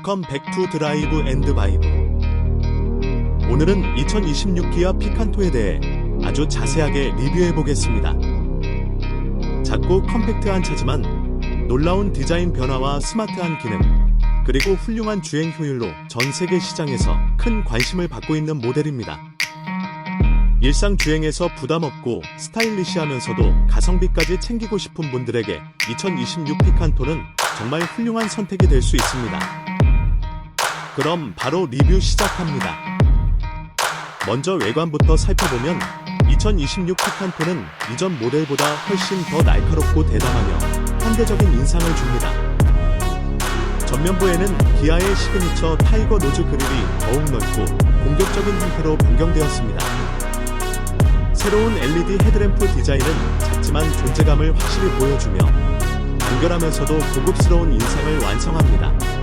웰컴 백투 드라이브 앤드 바이브. 오늘은 2026 기아 피칸토에 대해 아주 자세하게 리뷰해 보겠습니다. 작고 컴팩트한 차지만 놀라운 디자인 변화와 스마트한 기능, 그리고 훌륭한 주행 효율로 전 세계 시장에서 큰 관심을 받고 있는 모델입니다. 일상 주행에서 부담 없고 스타일리시하면서도 가성비까지 챙기고 싶은 분들에게 2026 피칸토는 정말 훌륭한 선택이 될 수 있습니다. 그럼 바로 리뷰 시작합니다. 먼저 외관부터 살펴보면 2026 피칸토는 이전 모델보다 훨씬 더 날카롭고 대담하며 현대적인 인상을 줍니다. 전면부에는 기아의 시그니처 타이거 노즈 그릴이 더욱 넓고 공격적인 형태로 변경되었습니다. 새로운 LED 헤드램프 디자인은 작지만 존재감을 확실히 보여주며 간결하면서도 고급스러운 인상을 완성합니다.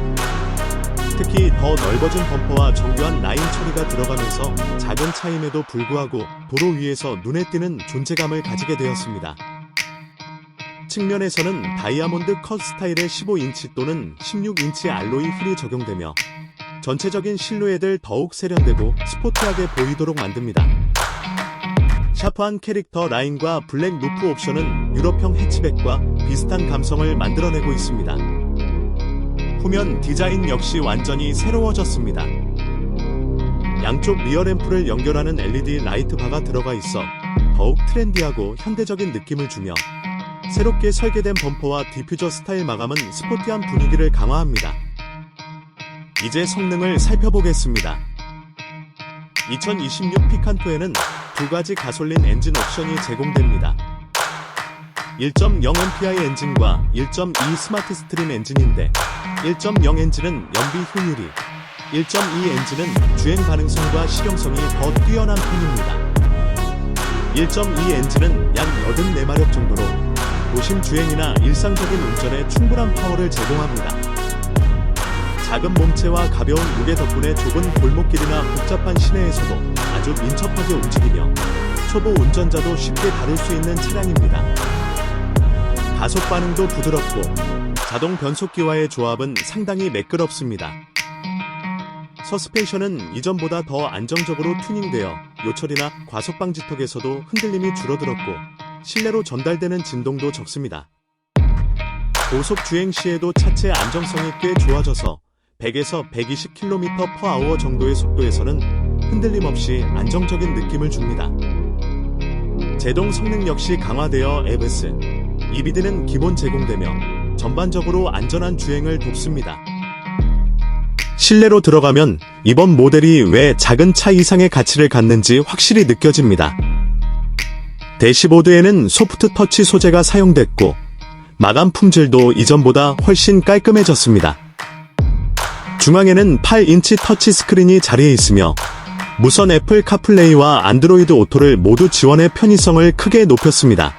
특히 더 넓어진 범퍼와 정교한 라인 처리가 들어가면서 작은 차임에도 불구하고 도로 위에서 눈에 띄는 존재감을 가지게 되었습니다. 측면에서는 다이아몬드 컷 스타일의 15인치 또는 16인치 알로이 휠이 적용되며 전체적인 실루엣을 더욱 세련되고 스포티하게 보이도록 만듭니다. 샤프한 캐릭터 라인과 블랙 루프 옵션은 유럽형 해치백과 비슷한 감성을 만들어내고 있습니다. 후면 디자인 역시 완전히 새로워졌습니다. 양쪽 리어 램프를 연결하는 LED 라이트 바가 들어가 있어 더욱 트렌디하고 현대적인 느낌을 주며 새롭게 설계된 범퍼와 디퓨저 스타일 마감은 스포티한 분위기를 강화합니다. 이제 성능을 살펴보겠습니다. 2026 피칸토에는 두 가지 가솔린 엔진 옵션이 제공됩니다. 1.0 MPI 엔진과 1.2 스마트 스트림 엔진인데 1.0 엔진은 연비 효율이 1.2 엔진은 주행 가능성과 실용성이 더 뛰어난 편입니다. 1.2 엔진은 약 84마력 정도로 도심 주행이나 일상적인 운전에 충분한 파워를 제공합니다. 작은 몸체와 가벼운 무게 덕분에 좁은 골목길이나 복잡한 시내에서도 아주 민첩하게 움직이며 초보 운전자도 쉽게 다룰 수 있는 차량입니다. 가속 반응도 부드럽고 자동 변속기와의 조합은 상당히 매끄럽습니다. 서스펜션은 이전보다 더 안정적으로 튜닝되어 요철이나 과속 방지턱에서도 흔들림이 줄어들었고 실내로 전달되는 진동도 적습니다. 고속 주행 시에도 차체 안정성이 꽤 좋아져서 100에서 120km/h 정도의 속도에서는 흔들림 없이 안정적인 느낌을 줍니다. 제동 성능 역시 강화되어 에브스, EBD는 기본 제공되며 전반적으로 안전한 주행을 돕습니다. 실내로 들어가면 이번 모델이 왜 작은 차 이상의 가치를 갖는지 확실히 느껴집니다. 대시보드에는 소프트 터치 소재가 사용됐고 마감 품질도 이전보다 훨씬 깔끔해졌습니다. 중앙에는 8인치 터치 스크린이 자리해 있으며 무선 애플 카플레이와 안드로이드 오토를 모두 지원해 편의성을 크게 높였습니다.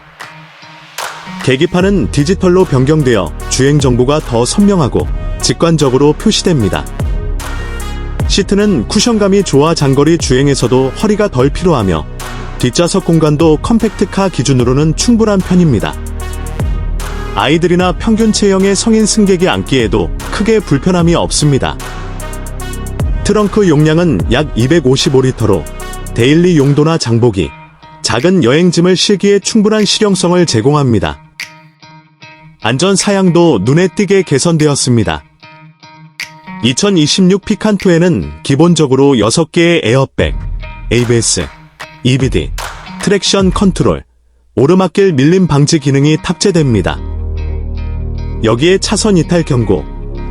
계기판은 디지털로 변경되어 주행 정보가 더 선명하고 직관적으로 표시됩니다. 시트는 쿠션감이 좋아 장거리 주행에서도 허리가 덜 피로하며 뒷좌석 공간도 컴팩트카 기준으로는 충분한 편입니다. 아이들이나 평균 체형의 성인 승객이 앉기에도 크게 불편함이 없습니다. 트렁크 용량은 약 255리터로 데일리 용도나 장보기, 작은 여행짐을 실기에 충분한 실용성을 제공합니다. 안전 사양도 눈에 띄게 개선되었습니다. 2026 피칸토에는 기본적으로 6개의 에어백, ABS, EBD, 트랙션 컨트롤, 오르막길 밀림 방지 기능이 탑재됩니다. 여기에 차선 이탈 경고,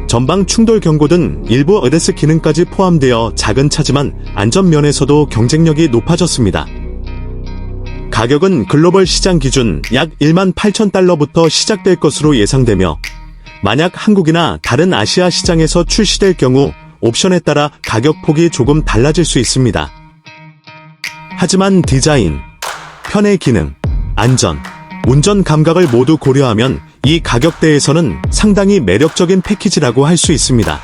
전방 충돌 경고 등 일부 어데스 기능까지 포함되어 작은 차지만 안전면에서도 경쟁력이 높아졌습니다. 가격은 글로벌 시장 기준 약 1만 8천 달러부터 시작될 것으로 예상되며 만약 한국이나 다른 아시아 시장에서 출시될 경우 옵션에 따라 가격 폭이 조금 달라질 수 있습니다. 하지만 디자인, 편의 기능, 안전, 운전 감각을 모두 고려하면 이 가격대에서는 상당히 매력적인 패키지라고 할 수 있습니다.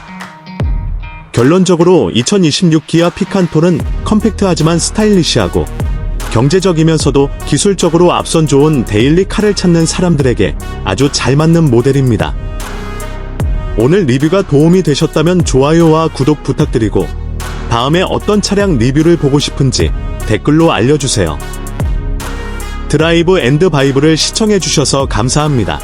결론적으로 2026 기아 피칸토는 컴팩트하지만 스타일리시하고 경제적이면서도 기술적으로 앞선 좋은 데일리 카를 찾는 사람들에게 아주 잘 맞는 모델입니다. 오늘 리뷰가 도움이 되셨다면 좋아요와 구독 부탁드리고 다음에 어떤 차량 리뷰를 보고 싶은지 댓글로 알려주세요. 드라이브 앤드 바이브를 시청해주셔서 감사합니다.